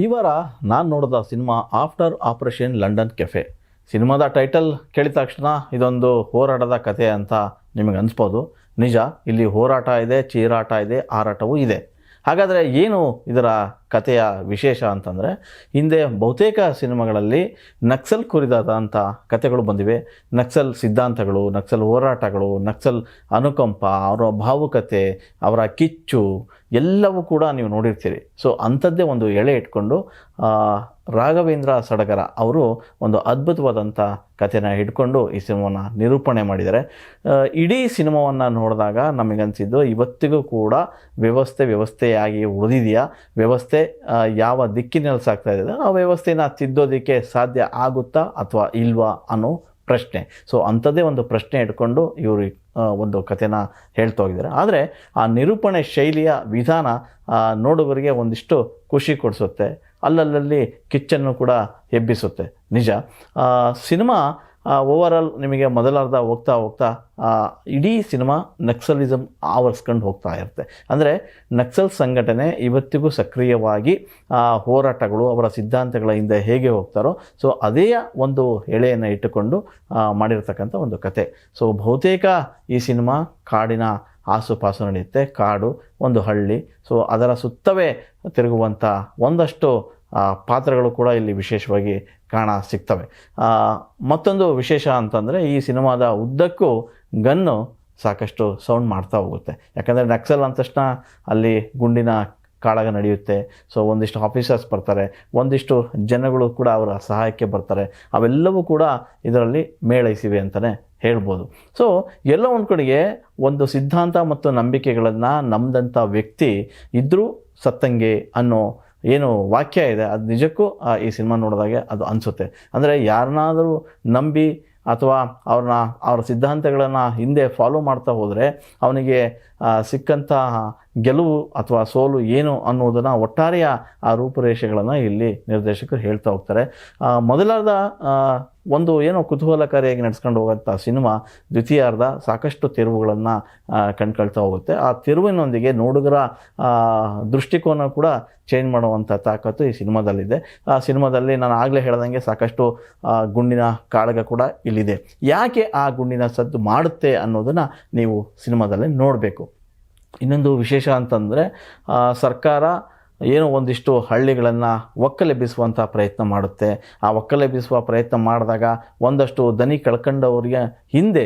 ಈ ವಾರ ನಾನು ನೋಡಿದ cinema after operation London cafe. ಸಿನಿಮಾದ ಟೈಟಲ್ ಕೇಳಿದ ತಕ್ಷಣ ಇದೊಂದು ಹೋರಾಟದ ಕತೆ ಅಂತ ನಿಮಗೆ ಅನಿಸ್ಬೋದು. ನಿಜ, ಇಲ್ಲಿ ಹೋರಾಟ ಇದೆ, ಚೀರಾಟ ಇದೆ, ಹಾರಾಟವೂ ಇದೆ. ಹಾಗಾದರೆ ಏನು ಇದರ ಕಥೆಯ ವಿಶೇಷ ಅಂತಂದರೆ, ಹಿಂದೆ ಬಹುತೇಕ ಸಿನಿಮಾಗಳಲ್ಲಿ ನಕ್ಸಲ್ ಕುರಿದಾದಂಥ ಕಥೆಗಳು ಬಂದಿವೆ. ನಕ್ಸಲ್ ಸಿದ್ಧಾಂತಗಳು, ನಕ್ಸಲ್ ಹೋರಾಟಗಳು, ನಕ್ಸಲ್ ಅನುಕಂಪ, ಅವರ ಭಾವುಕತೆ, ಅವರ ಕಿಚ್ಚು, ಎಲ್ಲವೂ ಕೂಡ ನೀವು ನೋಡಿರ್ತೀರಿ. ಸೊ ಅಂಥದ್ದೇ ಒಂದು ಎಳೆ ಇಟ್ಕೊಂಡು ರಾಘವೇಂದ್ರ ಸಡಗರ ಅವರು ಒಂದು ಅದ್ಭುತವಾದಂಥ ಕಥೆನ ಹಿಡ್ಕೊಂಡು ಈ ಸಿನಿಮಾನ ನಿರೂಪಣೆ ಮಾಡಿದ್ದಾರೆ. ಇಡೀ ಸಿನಿಮಾವನ್ನು ನೋಡಿದಾಗ ನಮಗನ್ಸಿದ್ದು ಇವತ್ತಿಗೂ ಕೂಡ ವ್ಯವಸ್ಥೆ ವ್ಯವಸ್ಥೆಯಾಗಿ ಉಳಿದಿದೆಯಾ? ವ್ಯವಸ್ಥೆ ಯಾವ ದಿಕ್ಕಿನಲ್ಲಿ ಸಾಗ್ತಾ ಇದೆ? ಆ ವ್ಯವಸ್ಥೆನ ತಿದ್ದೋದಕ್ಕೆ ಸಾಧ್ಯ ಆಗುತ್ತಾ ಅಥವಾ ಇಲ್ವಾ ಅನ್ನೋ ಪ್ರಶ್ನೆ. ಸೊ, ಅಂಥದ್ದೇ ಒಂದು ಪ್ರಶ್ನೆ ಇಟ್ಕೊಂಡು ಇವರು ಒಂದು ಕಥೆನ ಹೇಳ್ತಾ ಹೋಗಿದ್ದಾರೆ. ಆದರೆ ಆ ನಿರೂಪಣೆ ಶೈಲಿಯ ವಿಧಾನ ನೋಡುವರಿಗೆ ಒಂದಿಷ್ಟು ಖುಷಿ ಕೊಡಿಸುತ್ತೆ. ಅಲ್ಲಲ್ಲಿ ಕಿಚ್ಚನ್ನು ಕೂಡ ಎಬ್ಬಿಸುತ್ತೆ. ನಿಜ. ಸಿನಿಮಾ ಓವರಾಲ್ ನಿಮಗೆ ಮೊದಲಾರ್ಧ ಹೋಗ್ತಾ ಹೋಗ್ತಾ ಇಡೀ ಸಿನಿಮಾ ನಕ್ಸಲಿಸಮ್ ಆವರಿಸ್ಕೊಂಡು ಹೋಗ್ತಾ ಇರುತ್ತೆ. ಅಂದರೆ ನಕ್ಸಲ್ ಸಂಘಟನೆ ಇವತ್ತಿಗೂ ಸಕ್ರಿಯವಾಗಿ ಹೋರಾಟಗಳು ಅವರ ಸಿದ್ಧಾಂತಗಳ ಹಿಂದೆ ಹೇಗೆ ಹೋಗ್ತಾರೋ, ಸೊ ಅದೇ ಒಂದು ಎಳೆಯನ್ನು ಇಟ್ಟುಕೊಂಡು ಮಾಡಿರ್ತಕ್ಕಂಥ ಒಂದು ಕತೆ. ಸೊ ಬಹುತೇಕ ಈ ಸಿನಿಮಾ ಕಾಡಿನ ಆಸುಪಾಸು ನಡೆಯುತ್ತೆ. ಕಾಡು, ಒಂದು ಹಳ್ಳಿ. ಸೊ ಅದರ ಸುತ್ತವೇ ತಿರುಗುವಂಥ ಒಂದಷ್ಟು ಪಾತ್ರಗಳು ಕೂಡ ಇಲ್ಲಿ ವಿಶೇಷವಾಗಿ ಕಾಣ ಸಿಗ್ತವೆ. ಮತ್ತೊಂದು ವಿಶೇಷ ಅಂತಂದರೆ ಈ ಸಿನಿಮಾದ ಉದ್ದಕ್ಕೂ ಗನ್ನು ಸಾಕಷ್ಟು ಸೌಂಡ್ ಮಾಡ್ತಾ ಹೋಗುತ್ತೆ. ಯಾಕಂದರೆ ನಕ್ಸಲ್ ಅಂದ ತಕ್ಷಣ ಅಲ್ಲಿ ಗುಂಡಿನ ಕಾಳಗ ನಡೆಯುತ್ತೆ. ಸೊ ಒಂದಿಷ್ಟು ಆಫೀಸರ್ಸ್ ಬರ್ತಾರೆ, ಒಂದಿಷ್ಟು ಜನಗಳು ಕೂಡ ಅವರ ಸಹಾಯಕ್ಕೆ ಬರ್ತಾರೆ. ಅವೆಲ್ಲವೂ ಕೂಡ ಇದರಲ್ಲಿ ಮೇಳೈಸಿವೆ ಅಂತಲೇ ಹೇಳ್ಬೋದು. ಸೊ ಎಲ್ಲ ಒಂದು ಕಡೆಗೆ ಒಂದು ಸಿದ್ಧಾಂತ ಮತ್ತು ನಂಬಿಕೆಗಳನ್ನು ನಂಬಿದಂಥ ವ್ಯಕ್ತಿ ಇದ್ದರೂ ಸತ್ತಂಗೆ ಅನ್ನೋ ಏನು ವಾಕ್ಯ ಇದೆ, ಅದು ನಿಜಕ್ಕೂ ಈ ಸಿನಿಮಾ ನೋಡಿದಾಗೆ ಅದು ಅನಿಸುತ್ತೆ. ಅಂದರೆ ಯಾರನ್ನಾದರೂ ನಂಬಿ ಅಥವಾ ಅವ್ರನ್ನ, ಅವರ ಸಿದ್ಧಾಂತಗಳನ್ನು ಹಿಂದೆ ಫಾಲೋ ಮಾಡ್ತಾ ಹೋದರೆ ಅವನಿಗೆ ಸಿಕ್ಕಂತಹ ಗೆಲುವು ಅಥವಾ ಸೋಲು ಏನು ಅನ್ನೋದನ್ನು ಒಟ್ಟಾರೆಯ ಆ ರೂಪುರೇಷೆಗಳನ್ನು ಇಲ್ಲಿ ನಿರ್ದೇಶಕರು ಹೇಳ್ತಾ ಹೋಗ್ತಾರೆ. ಮೊದಲಾದ ಒಂದು ಏನೋ ಕುತೂಹಲಕಾರಿಯಾಗಿ ನಡ್ಸ್ಕೊಂಡು ಹೋಗುವಂಥ ಸಿನಿಮಾ ದ್ವಿತೀಯಾರ್ಧ ಸಾಕಷ್ಟು ತಿರುವುಗಳನ್ನು ಕಂಡ್ಕೊಳ್ತಾ ಹೋಗುತ್ತೆ. ಆ ತಿರುವಿನೊಂದಿಗೆ ನೋಡುಗರ ದೃಷ್ಟಿಕೋನ ಕೂಡ ಚೇಂಜ್ ಮಾಡುವಂಥ ತಾಕತ್ತು ಈ ಸಿನಿಮಾದಲ್ಲಿದೆ. ಆ ಸಿನಿಮಾದಲ್ಲಿ ನಾನು ಆಗಲೇ ಹೇಳ್ದಂಗೆ ಸಾಕಷ್ಟು ಗುಂಡಿನ ಕಾಳಗ ಕೂಡ ಇಲ್ಲಿದೆ. ಯಾಕೆ ಆ ಗುಂಡಿನ ಸದ್ದು ಮಾಡುತ್ತೆ ಅನ್ನೋದನ್ನು ನೀವು ಸಿನಿಮಾದಲ್ಲಿ ನೋಡಬೇಕು. ಇನ್ನೊಂದು ವಿಶೇಷ ಅಂತಂದರೆ ಸರ್ಕಾರ ಏನೋ ಒಂದಿಷ್ಟು ಹಳ್ಳಿಗಳನ್ನು ಒಕ್ಕಲೆಬ್ಬಿಸುವಂಥ ಪ್ರಯತ್ನ ಮಾಡುತ್ತೆ. ಆ ಒಕ್ಕಲೆಬ್ಬಿಸುವ ಪ್ರಯತ್ನ ಮಾಡಿದಾಗ ಒಂದಷ್ಟು ದನಿ ಕಳ್ಕೊಂಡವರಿಗೆ ಹಿಂದೆ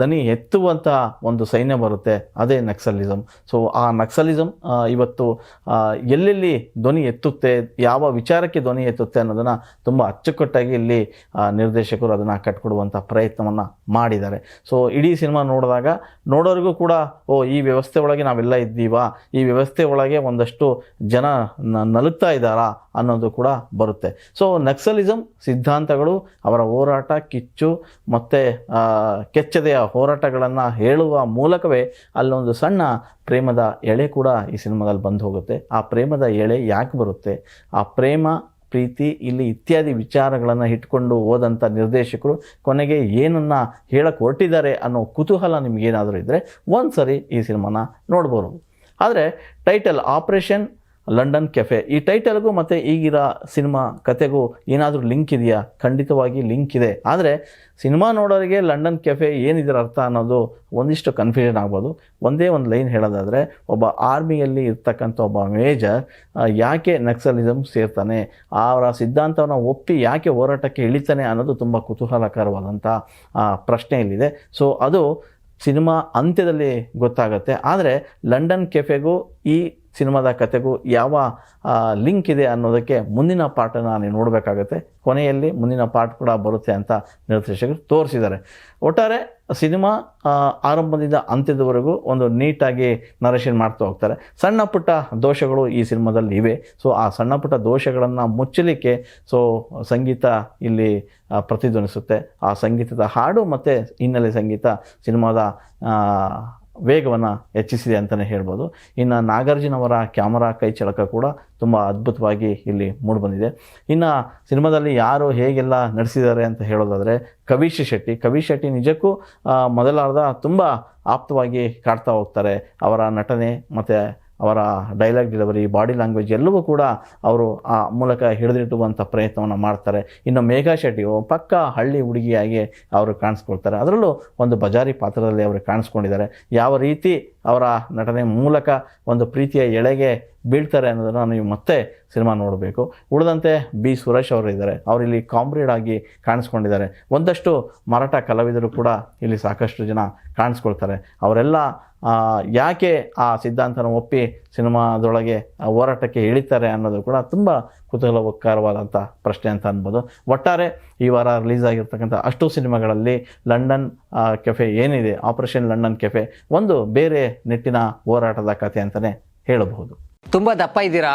ದನಿ ಎತ್ತುವಂಥ ಒಂದು ಸೈನ್ಯ ಬರುತ್ತೆ, ಅದೇ ನಕ್ಸಲಿಸಮ್ ಸೊ ಆ ನಕ್ಸಲಿಸಮ್ ಇವತ್ತು ಎಲ್ಲೆಲ್ಲಿ ಧ್ವನಿ ಎತ್ತುತ್ತೆ, ಯಾವ ವಿಚಾರಕ್ಕೆ ಧ್ವನಿ ಎತ್ತುತ್ತೆ ಅನ್ನೋದನ್ನು ತುಂಬ ಅಚ್ಚುಕಟ್ಟಾಗಿ ಇಲ್ಲಿ ನಿರ್ದೇಶಕರು ಅದನ್ನು ಕಟ್ಕೊಡುವಂಥ ಪ್ರಯತ್ನವನ್ನು ಮಾಡಿದ್ದಾರೆ. ಸೊ ಇಡೀ ಸಿನಿಮಾ ನೋಡಿದಾಗ ನೋಡೋರಿಗೂ ಕೂಡ, ಓ, ಈ ವ್ಯವಸ್ಥೆ ಒಳಗೆ ನಾವೆಲ್ಲ ಇದ್ದೀವಾ? ಈ ವ್ಯವಸ್ಥೆ ಒಳಗೆ ಒಂದಷ್ಟು ಜನ ನಲುಗ್ತಾ ಇದ್ದಾರಾ? ಅನ್ನೋದು ಕೂಡ ಬರುತ್ತೆ. ಸೊ ನಕ್ಸಲಿಸಮ್ ಸಿದ್ಧಾಂತಗಳು ಅವರ ಹೋರಾಟ, ಕಿಚ್ಚು, ಮತ್ತು ಕೆಚ್ಚದೆಯ ಹೋರಾಟಗಳನ್ನು ಹೇಳುವ ಮೂಲಕವೇ ಅಲ್ಲೊಂದು ಸಣ್ಣ ಪ್ರೇಮದ ಎಳೆ ಕೂಡ ಈ ಸಿನಿಮಾದಲ್ಲಿ ಬಂದು ಹೋಗುತ್ತೆ. ಆ ಪ್ರೇಮದ ಎಳೆ ಯಾಕೆ ಬರುತ್ತೆ? ಆ ಪ್ರೇಮ, ಪ್ರೀತಿ, ಇಲ್ಲಿ ಇತ್ಯಾದಿ ವಿಚಾರಗಳನ್ನು ಇಟ್ಕೊಂಡು ಹೋದಂಥ ನಿರ್ದೇಶಕರು ಕೊನೆಗೆ ಏನನ್ನ ಹೇಳಕ್ಕೆ ಹೊರಟಿದ್ದಾರೆ ಅನ್ನೋ ಕುತೂಹಲ ನಿಮಗೇನಾದರೂ ಇದ್ದರೆ ಒಂದು ಸರಿ ಈ ಸಿನಿಮಾನ ನೋಡ್ಬೋದು. ಆದರೆ ಟೈಟಲ್ ಆಪರೇಷನ್ ಲಂಡನ್ ಕೆಫೆ. ಈ ಟೈಟಲ್ಗೂ ಮತ್ತು ಈಗಿರೋ ಸಿನಿಮಾ ಕತೆಗೂ ಏನಾದರೂ ಲಿಂಕ್ ಇದೆಯಾ? ಖಂಡಿತವಾಗಿ ಲಿಂಕ್ ಇದೆ. ಆದರೆ ಸಿನಿಮಾ ನೋಡೋರಿಗೆ ಲಂಡನ್ ಕೆಫೆ ಏನಿದರ ಅರ್ಥ ಅನ್ನೋದು ಒಂದಿಷ್ಟು ಕನ್ಫ್ಯೂಷನ್ ಆಗ್ಬೋದು. ಒಂದೇ ಒಂದು ಲೈನ್ ಹೇಳೋದಾದರೆ, ಒಬ್ಬ ಆರ್ಮಿಯಲ್ಲಿ ಇರ್ತಕ್ಕಂಥ ಒಬ್ಬ ಮೇಜರ್ ಯಾಕೆ ನಕ್ಸಲಿಸಮ್ ಸೇರ್ತಾನೆ? ಅವರ ಸಿದ್ಧಾಂತವನ್ನು ಒಪ್ಪಿ ಯಾಕೆ ಹೋರಾಟಕ್ಕೆ ಇಳಿತಾನೆ ಅನ್ನೋದು ತುಂಬ ಕುತೂಹಲಕರವಾದಂಥ ಪ್ರಶ್ನೆ ಇಲ್ಲಿದೆ. ಸೊ ಅದು ಸಿನಿಮಾ ಅಂತ್ಯದಲ್ಲಿ ಗೊತ್ತಾಗುತ್ತೆ. ಆದರೆ ಲಂಡನ್ ಕೆಫೆಗೂ ಈ ಸಿನಿಮಾದ ಕತೆಗೂ ಯಾವ ಲಿಂಕ್ ಇದೆ ಅನ್ನೋದಕ್ಕೆ ಮುಂದಿನ ಪಾರ್ಟನ್ನು ನಾನು ನೋಡಬೇಕಾಗತ್ತೆ. ಕೊನೆಯಲ್ಲಿ ಮುಂದಿನ ಪಾರ್ಟ್ ಕೂಡ ಬರುತ್ತೆ ಅಂತ ನಿರ್ದೇಶಕರು ತೋರಿಸಿದ್ದಾರೆ. ಒಟ್ಟಾರೆ ಸಿನಿಮಾ ಆರಂಭದಿಂದ ಅಂತ್ಯದವರೆಗೂ ಒಂದು ನೀಟಾಗಿ ನರೇಶನ್ ಮಾಡ್ತಾ ಹೋಗ್ತಾರೆ. ಸಣ್ಣ ಪುಟ್ಟ ದೋಷಗಳು ಈ ಸಿನಿಮಾದಲ್ಲಿ ಇವೆ. ಸೊ, ಆ ಸಣ್ಣ ಪುಟ್ಟ ದೋಷಗಳನ್ನು ಮುಚ್ಚಲಿಕ್ಕೆ, ಸೊ, ಸಂಗೀತ ಇಲ್ಲಿ ಪ್ರತಿಧ್ವನಿಸುತ್ತೆ. ಆ ಸಂಗೀತದ ಹಾಡು ಮತ್ತು ಹಿನ್ನೆಲೆ ಸಂಗೀತ ಸಿನಿಮಾದ ವೇಗವನ್ನು ಹೆಚ್ಚಿಸಿದೆ ಅಂತಲೇ ಹೇಳ್ಬೋದು. ಇನ್ನು ನಾಗಾರ್ಜುನ ಅವರ ಕ್ಯಾಮರಾ ಕೈ ಚಳಕ ಕೂಡ ತುಂಬ ಅದ್ಭುತವಾಗಿ ಇಲ್ಲಿ ಮೂಡಿಬಂದಿದೆ ಇನ್ನು ಸಿನಿಮಾದಲ್ಲಿ ಯಾರು ಹೇಗೆಲ್ಲ ನಡೆಸಿದ್ದಾರೆ ಅಂತ ಹೇಳೋದಾದರೆ ಕವಿಶ್ ಶೆಟ್ಟಿ. ಕವೀಶ್ ಶೆಟ್ಟಿ ನಿಜಕ್ಕೂ ಮೊದಲಾರ್ಧ ತುಂಬ ಆಪ್ತವಾಗಿ ಕಾಡ್ತಾ ಹೋಗ್ತಾರೆ. ಅವರ ನಟನೆ ಮತ್ತು ಅವರ ಡೈಲಾಗ್ ಡೆಲಿವರಿ ಬಾಡಿ ಲ್ಯಾಂಗ್ವೇಜ್ ಎಲ್ಲವೂ ಕೂಡ ಅವರು ಆ ಮೂಲಕ ಹಿಡಿದಿಟ್ಟುವಂಥ ಪ್ರಯತ್ನವನ್ನು ಮಾಡ್ತಾರೆ. ಇನ್ನು ಮೇಘಾ ಶೆಟ್ಟಿ ಪಕ್ಕ ಹಳ್ಳಿ ಹುಡುಗಿಯಾಗಿ ಅವರು ಕಾಣಿಸ್ಕೊಳ್ತಾರೆ. ಅದರಲ್ಲೂ ಒಂದು ಬಜಾರಿ ಪಾತ್ರದಲ್ಲಿ ಅವರು ಕಾಣಿಸ್ಕೊಂಡಿದ್ದಾರೆ. ಯಾವ ರೀತಿ ಅವರ ನಟನೆ ಮೂಲಕ ಒಂದು ಪ್ರೀತಿಯ ಎಳೆಗೆ ಬೀಳ್ತಾರೆ ಅನ್ನೋದನ್ನು ನೀವು ಮತ್ತೆ ಸಿನಿಮಾ ನೋಡಬೇಕು. ಉಳಿದಂತೆ ಬಿ ಸುರೇಶ್ ಅವರು ಇದ್ದಾರೆ. ಅವರು ಇಲ್ಲಿ ಕಾಮ್ರೇಡ್ ಆಗಿ ಕಾಣಿಸ್ಕೊಂಡಿದ್ದಾರೆ. ಒಂದಷ್ಟು ಮರಾಠ ಕಲಾವಿದರು ಕೂಡ ಇಲ್ಲಿ ಸಾಕಷ್ಟು ಜನ ಕಾಣಿಸ್ಕೊಳ್ತಾರೆ. ಅವರೆಲ್ಲ ಯಾಕೆ ಆ ಸಿದ್ಧಾಂತನ ಒಪ್ಪಿ ಸಿನಿಮಾದೊಳಗೆ ಹೋರಾಟಕ್ಕೆ ಇಳಿತಾರೆ ಅನ್ನೋದು ಕೂಡ ತುಂಬ ಕುತೂಹಲಕರವಾದಂಥ ಪ್ರಶ್ನೆ ಅಂತ ಅನ್ಬೋದು. ಒಟ್ಟಾರೆ ಈ ವಾರ ರಿಲೀಸ್ ಆಗಿರ್ತಕ್ಕಂಥ ಅಷ್ಟು ಸಿನಿಮಾಗಳಲ್ಲಿ ಲಂಡನ್ ಕೆಫೆ ಏನಿದೆ ಆಪರೇಷನ್ ಲಂಡನ್ ಕೆಫೆ ಒಂದು ಬೇರೆ ನಿಟ್ಟಿನ ಹೋರಾಟದ ಕಥೆ ಅಂತಲೇ ಹೇಳಬಹುದು. ತುಂಬ ದಪ್ಪ ಇದ್ದೀರಾ?